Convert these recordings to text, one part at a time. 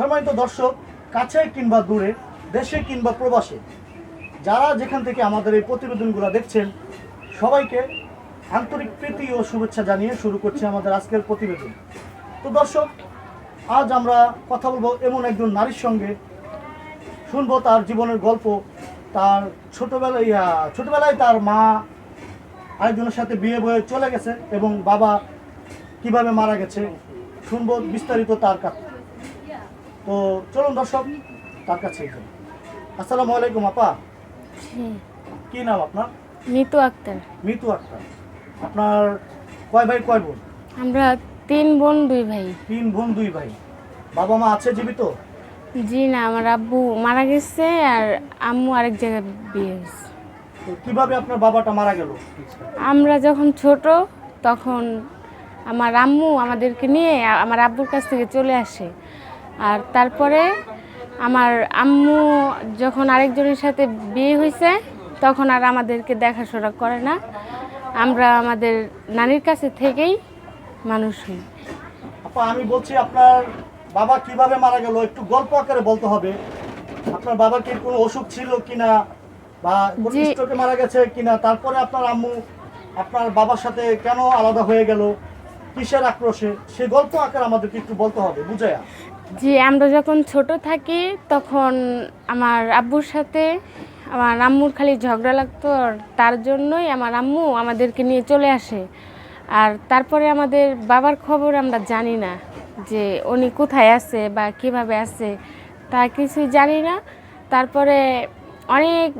সম্মানিত দর্শক কাছে কিংবা দূরে, দেশে কিংবা প্রবাসে, যারা যেখান থেকে আমাদের এই প্রতিবেদনগুলো দেখছেন, সবাইকে আন্তরিক প্রীতি ও শুভেচ্ছা জানিয়ে শুরু করছে আমাদের আজকের প্রতিবেদন। তো দর্শক, আজ আমরা কথা বলব এমন একজন নারীর সঙ্গে। শুনব তার জীবনের গল্প, তার ছোটোবেলায় ছোটোবেলায় তার মা আরেকজনের সাথে বিয়ে বয়ে চলে গেছে এবং বাবা কীভাবে মারা গেছে, শুনব বিস্তারিত তার কাছে তো চলুন দর্শক তার কাছে। আসসালামু আলাইকুম আপা। হুম, কি নাম আপনার? মিতু আক্তার। মিতু আক্তার। আপনার কয় ভাই কয় বোন? আমরা তিন বোন দুই ভাই। তিন বোন দুই ভাই। বাবা মা আছে জীবিত? জি না আমার আব্বু মারা গেছে আর আম্মু আরেক জায়গায় বিয়ে হয়েছে। কীভাবে আপনার বাবাটা মারা গেল? আমরা যখন ছোট তখন আমার আম্মু আমাদেরকে নিয়ে আমার আব্বুর কাছ থেকে চলে আসে। আর তারপরে আমার আম্মু যখন আরেকজনের সাথে বিয়ে হয়েছে তখন আর আমাদেরকে দেখাশোনা করে না। আমরা আমাদের নানির কাছে থেকেই মানুষ হই। আপা আমি বলছি আপনার বাবা কীভাবে মারা গেল একটু গল্প আকারে বলতে হবে। আপনার বাবা কি কোনো অসুখ ছিল কিনা বা কোনো। স্ট্রোকে মারা গেছে কিনা তারপরে আপনার আম্মু আপনার বাবার সাথে কেন আলাদা হয়ে গেল কিসের আক্রোশে সে গল্প আকারে আমাদেরকে একটু বলতে হবে বুঝায়া। জি, আমরা যখন ছোট থাকি, তখন আমার আব্বুর সাথে আমার আম্মুর খালি ঝগড়া লাগতো, আর তার জন্যই আমার আম্মু আমাদেরকে নিয়ে চলে আসে। আর তারপরে আমাদের বাবার খবর আমরা জানি না যে উনি কোথায় আছে বা কীভাবে আছে, তা কিছুই জানি না। তারপরে অনেক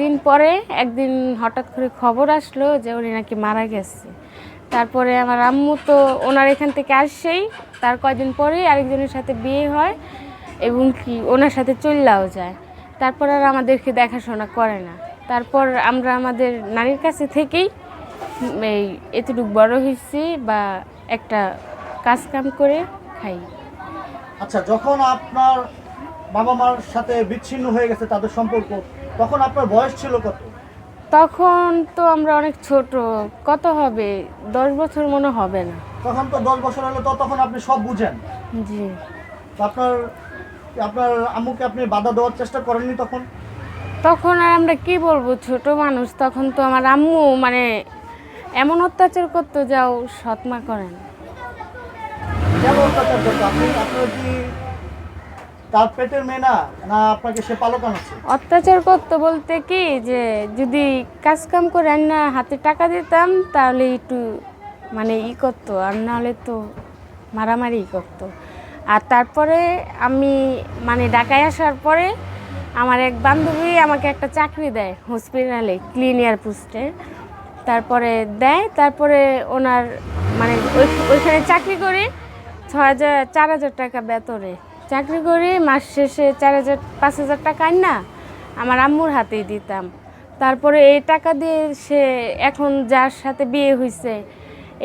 দিন পরে একদিন হঠাৎ করে খবর আসলো যে উনি নাকি মারা গেছে। তারপরে আমার আম্মু তো ওনার এখান থেকে আসছেই তার কয়দিন পরেই আরেকজনের সাথে বিয়ে হয় এবং কি ওনার সাথে চললাও যায়। তারপর আর আমাদেরকে দেখাশোনা করে না। তারপর আমরা আমাদের নানির কাছে থেকেই এই এতটুকু বড় হয়েছি বা একটা কাজ কাম করে খাই। আচ্ছা যখন আপনার বাবা মার সাথে বিচ্ছিন্ন হয়ে গেছে তাদের সম্পর্ক তখন আপনার বয়স ছিল কত? তখন তো আমরা অনেক ছোট কত হবে? দশ বছর মনে হবে না। তখন তো দশ বছর হলে তো তখন আপনি সব বুঝেন। জি। আপনার আপনার আম্মুকে আপনি বাধা দেওয়ার চেষ্টা করেননি তখন? তখন আর আমরা কি বলব ছোট মানুষ তখন তো আমার আম্মু মানে এমন অত্যাচার করতো যাও সৎমা করেন। অত্যাচার করতো? আপনি আপনার কি তার পেটের মেয়ে না না আপনাকে সে অত্যাচার করতো বলতে কি যে যদি কাজ কাম করে না হাতে টাকা দিতাম তাহলে একটু মানে ই করতো, আর নাহলে তো মারামারি করতো। আর তারপরে আমি মানে ঢাকায় আসার পরে আমার এক বান্ধবী আমাকে একটা চাকরি দেয় হসপিটালে ক্লিনিয়ার পোস্টে তারপরে দেয়, তারপরে ওনার মানে ওই- ওইখানে চাকরি করি ছ হাজার, চার হাজার টাকা বেতনে। চাকরি করি, মাস শেষে চার হাজার, পাঁচ হাজার টাকা না আমার আম্মুর হাতেই দিতাম। তারপরে এই টাকা দিয়ে সে এখন যার সাথে বিয়ে হয়েছে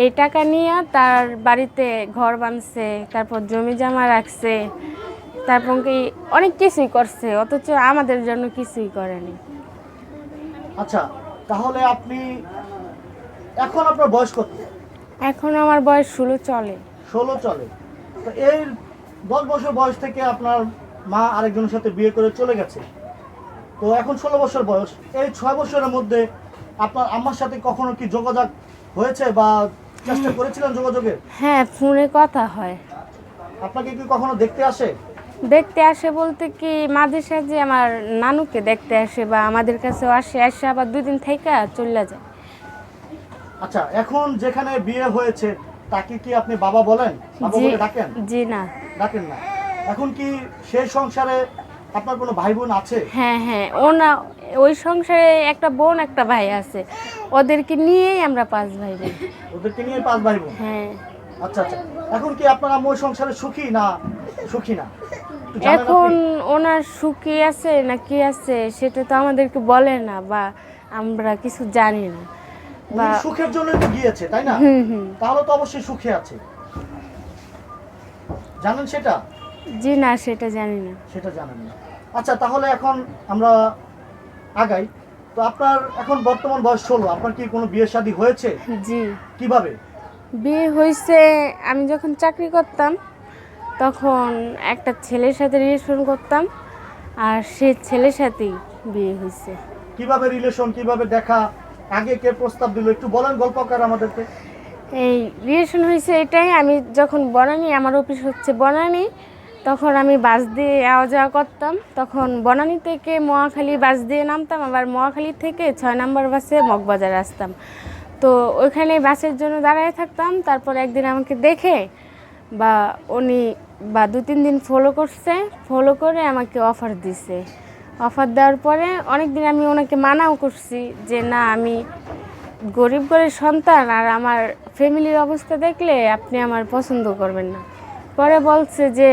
এই টাকা নিয়ে তার বাড়িতে ঘর বানছে তারপর জমি জমা রাখছে তারপর কি অনেক কিছুই করছে অথচ আমাদের জন্য কিছুই করেনি। আচ্ছা তাহলে আপনি এখন আপনার বয়স কত? এখন আমার বয়স ষোলো চলে। ষোলো চলে। তো এই দশ বছর বয়স থেকে আপনার মা আরেকজনের সাথে বিয়ে করে চলে গেছে। তো এখন ষোলো বছর বয়স। এই ছয় বছরের মধ্যে আপনার আম্মার সাথে কখনো কি যোগাযোগ হয়েছে বা চেষ্টা করেছিলেন যোগাযোগের হ্যাঁ ফোনে কথা হয়। আপনাকে কি কখনো দেখতে আসে? দেখতে আসে বলতে কি মাঝে সাঝে আমার নানুকে দেখতে আসে বা আমাদের কাছেও আসে আসে আবার দুদিন থেকে চলে যায়। আচ্ছা এখন যেখানে বিয়ে হয়েছে তাকে কি আপনি বাবা বলেন? বাবা জি বলে ডাকেন? জি না। ডাকেন না। এখন কি সেই সংসারে আপনার কোনো ভাই বোন আছে? হ্যাঁ হ্যাঁ ও না ওই সংসারে একটা বোন একটা ভাই আছে। ওদেরকে নিয়েই আমরা পাঁচ ভাই বোন। ওদেরকে নিয়ে পাঁচ ভাই বোন? হ্যাঁ। আচ্ছা আচ্ছা। এখন কি আপনার ওই সংসারে সুখী না সুখী না? এখন ওনার সুখী আছে না কি আছে সেটা তো আমাদেরকে বলে না বা আমরা কিছু জানি না। বা সুখের জন্য তো গিয়েছে তাই না? হুম হুম। তাহলে তো অবশ্যই সুখে আছে। জানেন সেটা? জি না সেটা জানি না। সেটা জানেন না। আচ্ছা তাহলে এখন আমরা আগাই। তো আপনার এখন বর্তমান বয়স ষোলো আপনার কি কোনো বিয়ে শাদী হয়েছে? জি। কীভাবে? বিয়ে হয়েছে আমি যখন চাকরি করতাম তখন একটা ছেলের সাথে রিলেশন করতাম আর সে ছেলের সাথেই বিয়ে হয়েছে। কীভাবে রিলেশন কীভাবে দেখা? আগে কে প্রস্তাব দিল? একটু বলেন গল্পকার আমাদেরকে। এই রিলেশন হয়েছে এটাই আমি যখন বনানি আমার অফিস হচ্ছে বনানি তখন আমি বাস দিয়ে আওয়া যাওয়া করতাম। তখন বনানি থেকে মহাখালী বাস দিয়ে নামতাম, আবার মহাখালী থেকে ছয় নম্বর বাসে মগবাজার আসতাম। তো ওইখানে বাসের জন্য দাঁড়ায় থাকতাম। তারপর একদিন আমাকে দেখে বা উনি বা দু, তিন দিন ফলো করছে। ফলো করে আমাকে অফার দিছে। অফার দেওয়ার পরে অনেক দিন আমি ওনাকে মানাও করছি যে, না, আমি গরিব ঘরের সন্তান আর আমার ফ্যামিলির অবস্থা দেখলে আপনি আমার পছন্দ করবেন না। পরে বলছে যে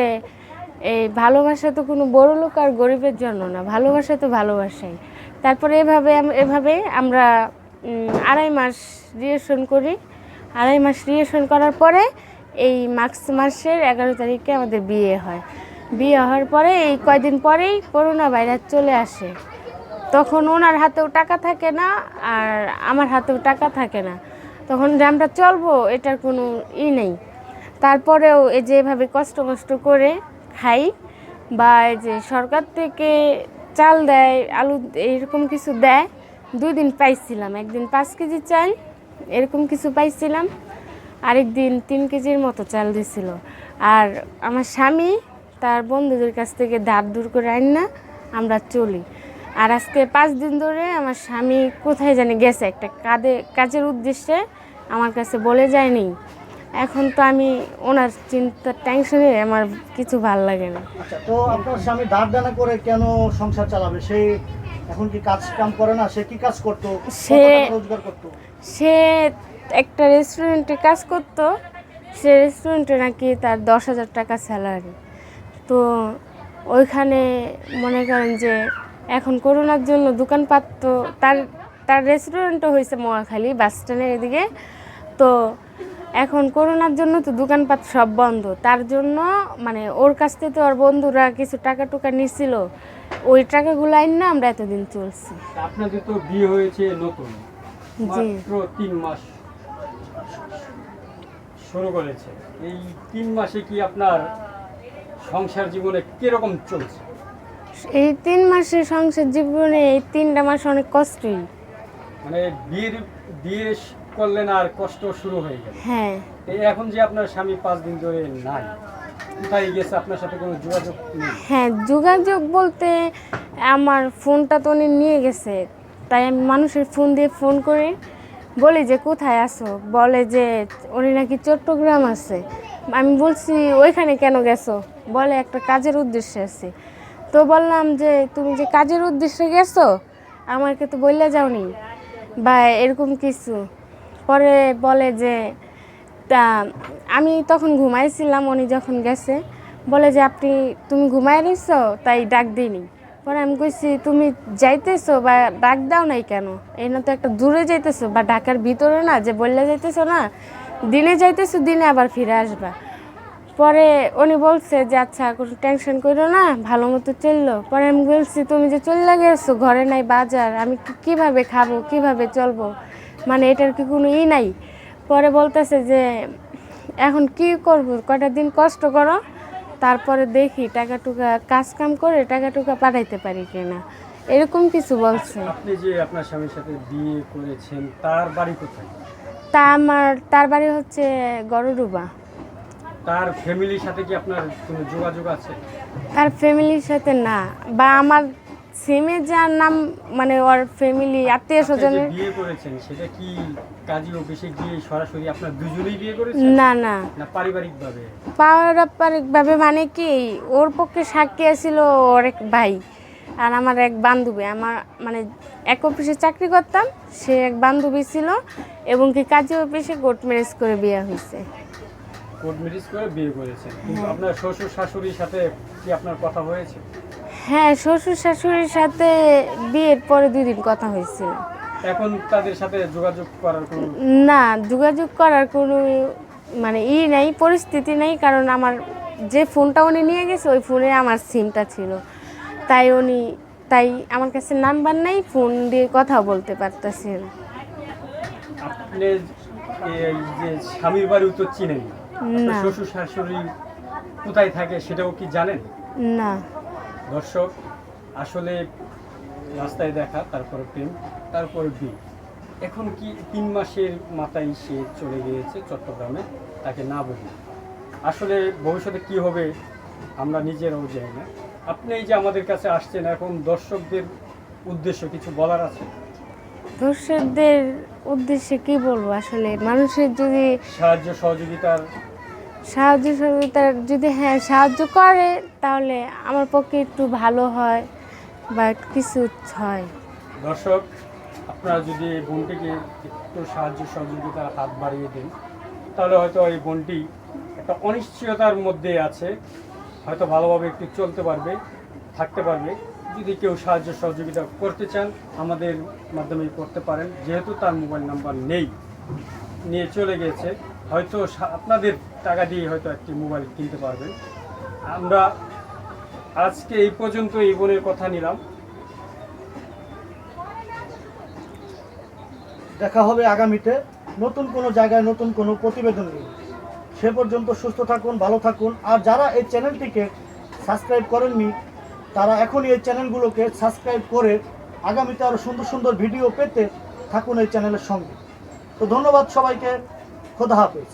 এই ভালোবাসা তো কোনো বড় লোক আর গরিবের জন্য না, ভালোবাসা তো ভালোবাসাই। তারপরে এভাবে এভাবে আমরা আড়াই মাস রিলেশন করি। আড়াই মাস রিলেশন করার পরে এই মার্চ মাসের এগারো তারিখে আমাদের বিয়ে হয়। বিয়ে হওয়ার পরে এই কয়দিন পরেই করোনা ভাইরাস চলে আসে। তখন ওনার হাতেও টাকা থাকে না আর আমার হাতেও টাকা থাকে না। তখন যে আমরা চলবো, এটার কোনো ই নেই। তারপরেও এই যে এভাবে কষ্ট কষ্ট করে খাই বা যে সরকার থেকে চাল দেয়, আলু এরকম কিছু দেয়, দুই দিন পাইছিলাম। একদিন পাঁচ কেজি চাল, এরকম কিছু পাইছিলাম। আরেক দিন তিন কেজির মতো চাল দিছিল। আর আমার স্বামী তার বন্ধুদের কাছ থেকে ধার দূর করে আইন না আমরা চলি। আর আজকে পাঁচ দিন ধরে আমার স্বামী কোথায় জানি গেছে, একটা কাজে কাজের উদ্দেশ্যে আমার কাছে বলে যায়নি। এখন তো আমি ওনার চিন্তা টেনশনে আমার কিছু ভালো লাগে না। আচ্ছা তো আপনার স্বামী ধার দেনা করে কেন সংসার চালাবে? সে এখন কি কাজ কাম করে না? সে কি কাজ করতো? সে- রোজগার করতো? সে একটা রেস্টুরেন্টে কাজ করতো। সে রেস্টুরেন্টে নাকি তার দশ হাজার টাকা স্যালারি তো ওইখানে মনে করেন যে এখন করোনার জন্য দোকানপাট তো তার তার রেস্টুরেন্টও হয়েছে মহাখালী বাস স্ট্যান্ডের এদিকে। তো এখন করোনার জন্য তো দোকানপাট সব বন্ধ। তার জন্য মানে ওর কাছ থেকে তো ওর বন্ধুরা কিছু টাকা টুকা নিছিল ওই টাকাগুলো আইন না আমরা এতদিন চলছি। আপনাদের তো বিয়ে হয়েছে নতুন। জি। মাত্র তিন মাস শুরু করেছে। এই তিন মাসে কি আপনার সংসার জীবনে কীরকম চলছে? এই তিন মাসে সংসার জীবনে এই তিনটা মাস অনেক কষ্টই। মানে বিয়ের বিয়ে করলেন আর কষ্ট শুরু হয়ে গেল। হ্যাঁ। এখন যে আপনার স্বামী পাঁচ দিন ধরে নাই কোথায় গেছে? আপনার সাথে কোনো যোগাযোগ নেই? হ্যাঁ যোগাযোগ বলতে আমার ফোনটা তো উনি নিয়ে গেছে। তাই আমি মানুষের ফোন দিয়ে ফোন করে বলি যে কোথায় আসো বলে যে উনি নাকি চট্টগ্রাম আছে। আমি বলছি ওইখানে কেন গেছো? বলে একটা কাজের উদ্দেশ্যে আছে। তো বললাম যে তুমি যে কাজের উদ্দেশ্যে গেছো? আমাকে তো বললে যাওনি। বা এরকম কিছু। পরে বলে যে, তা, আমি তখন ঘুমাইছিলাম, উনি যখন গেছে, বলে যে, আপনি, তুমি ঘুমাই রইছো? তাই ডাক দিইনি। পরে আমি কইছি, তুমি যাইতেছো বা ডাক দাও নাই কেন? এই না তো একটা দূরে যাইতেছো বা ঢাকার ভিতরে না, যে বললে যাইতেছো না, দিনে যাইতেছো, দিনে আবার ফিরে আসবা। পরে উনি বলছে যে আচ্ছা কোনো টেনশন করো না, ভালো মতো চলল। পরে আমি বলছি, তুমি যে চলে গেছো, ঘরে নাই বাজার, আমি কীভাবে খাব, কীভাবে চলবো? মানে এটার কি কোনো ই নাই। পরে বলতেছে যে এখন কি করব? কয়টা দিন কষ্ট করো তারপরে দেখি টাকা টুকা কাজ কাম করে টাকা টুকা পাঠাইতে পারি কিনা। এরকম কিছু বলছে। আপনি যে আপনার স্বামীর সাথে বিয়ে করেছেন তার বাড়ি কোথায়? তা আমার তার বাড়ি হচ্ছে গরুডুবা তার ফ্যামিলির সাথে কি আপনার কোনো যোগাযোগ আছে? তার ফ্যামিলির সাথে না বা আমার সিমে যার নাম মানে ওর ফ্যামিলি আত্মীয় স্বজনের বিয়ে করেছেন সেটা কি কাজী অফিসে গিয়ে সরাসরি আপনার দুজনেই বিয়ে করেছেন? না না। না পারিবারিক ভাবে পারস্পরিকভাবে মানে কি ওর পক্ষে সাক্ষী আছিল ওর এক ভাই আর আমার এক বান্ধবী। আমার মানে এক অফিসে চাকরি করতাম সে এক বান্ধবী ছিল এবং কি কাজী অফিসে কোর্ট ম্যারেজ করে বিয়ে হয়েছে। কোর্ট ম্যারেজ করে বিয়ে করেছেন। আপনার শ্বশুর শাশুড়ির সাথে কি আপনার কথা হয়েছে? হ্যাঁ শ্বশুর শাশুড়ির সাথে বিয়ের পরে দুই দিন কথা হয়েছিল। এখন তাদের সাথে যোগাযোগ করার কোনো না যোগাযোগ করার কোনো মানে ই নাই পরিস্থিতি নেই কারণ আমার যে ফোনটা উনি নিয়ে গেছে ওই ফোনে আমার সিমটা ছিল। তাই উনি তাই আমার কাছে নাম্বার নাই ফোন দিয়ে কথা বলতে পারতেছি। না আপনি যে স্বামীর বাড়িও তো চিনেন না। শ্বশুর শাশুড়ি কোথায় থাকে সেটাও কি জানেন? না। দর্শক আসলে রাস্তায় দেখা তারপরে প্রেম তারপরে বিয়ে এখন কি তিন মাসের মাথায় সে চলে গিয়েছে চট্টগ্রামে তাকে না বলি। আসলে ভবিষ্যতে কি হবে আমরা নিজেরাও জানি না। আপনি এই যে আমাদের কাছে আসছেন এখন দর্শকদের উদ্দেশ্য কিছু বলার আছে? দর্শকদের উদ্দেশ্যে কি বলব? আসলে মানুষের যদি সাহায্য সহযোগিতার সাহায্য সহযোগিতা যদি হ্যাঁ সাহায্য করে, তাহলে আমার পক্ষে একটু ভালো হয় বা কিছু হয়। দর্শক, আপনারা যদি এই বোনটিকে একটু সাহায্য সহযোগিতার হাত বাড়িয়ে দেন, তাহলে হয়তো এই বোনটি একটা অনিশ্চয়তার মধ্যে আছে, হয়তো ভালোভাবে একটু চলতে পারবে, থাকতে পারবে। যদি কেউ সাহায্য সহযোগিতা করতে চান, আমাদের মাধ্যমে করতে পারেন, যেহেতু তার মোবাইল নাম্বার নেই, নিয়ে চলে গেছে হয়তো আপনাদের টাকা দিয়ে হয়তো একটি মোবাইল কিনতে পারবেন আমরা আজকে এই পর্যন্ত এই বোনের কথা নিলাম। দেখা হবে আগামীতে নতুন কোনো জায়গায় নতুন কোনো প্রতিবেদন নিয়ে। সে পর্যন্ত সুস্থ থাকুন, ভালো থাকুন। আর যারা এই চ্যানেলটিকে সাবস্ক্রাইব করেননি, তারা এখনই এই চ্যানেলগুলোকে সাবস্ক্রাইব করে আগামীতে আরও সুন্দর সুন্দর ভিডিও পেতে থাকুন এই চ্যানেলের সঙ্গে। তো ধন্যবাদ সবাইকে। খোদা হাফেজ